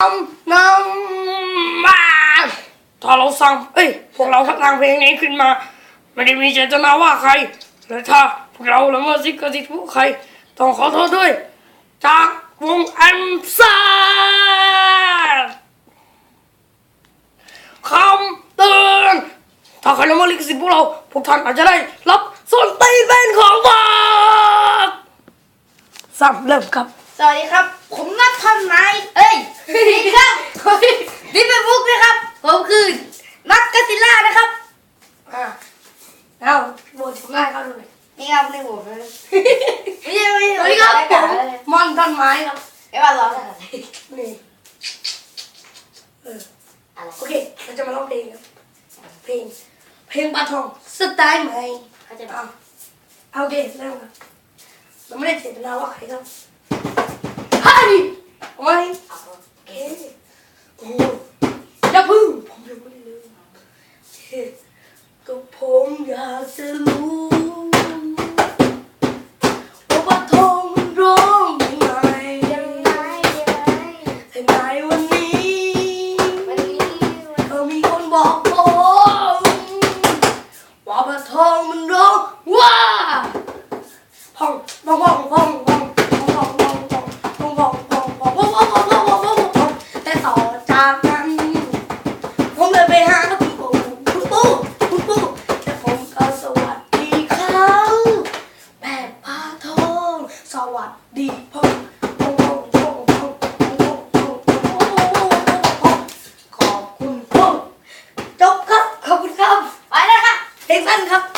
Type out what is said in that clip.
นำนำมาถ้าเราสั่งเอ้ย พวกเราสร้างเพลงนี้ขึ้นมา ไม่ได้มีเจตนาว่าใคร และถ้าพวกเราละเมิดสิทธิ์กสิทธิ์ผู้ใคร ต้องขอโทษด้วย จากวงแอมซ่าคำเตือนถ้าใครละเมิดลิขสิทธิ์พวกเรา พวกท่านอาจจะได้รับส่วนตีนเป็นของบาปสามเริ่มครับ สวัสดีครับ ผมนัททันนายเอ้ยนี่ครับนี่เป็นบุ๊กนะครับ ผมคือนัทกัสซิลล่านะครับ อ่าเอาโบนทำง่ายเขาดูหน่อย นี่ครับในผมนะไม่ใช่ไม่ใช่ สวัสดีครับผม มอนต้นไม้ครับไอ้บ้านร้องอะไรนี่เอออะไรโอเคเราจะมาร้องเพลงครับเพลง เพลงปลาทองสไตล์ใหม่เขาจะเอาเอาโอเคเริ่มครับเราไม่ได้เจตนาว่าใครครับฮันเอาไว้เอาโอเคโอ้โหอย่าพึ่งผมยังไม่ได้ลืมเฮ้ก็ผมอยากจะรู้ ผมเลยไปหาคุณปู่คุณปู่คุณปู่แต่ผมก็สวัสดีเขาแม่ป้าทองสวัสดีพ่อขอบคุณพ่จบครับ ขอบคุณครับ ไปแล้วค่ะเพลงสั้นครับ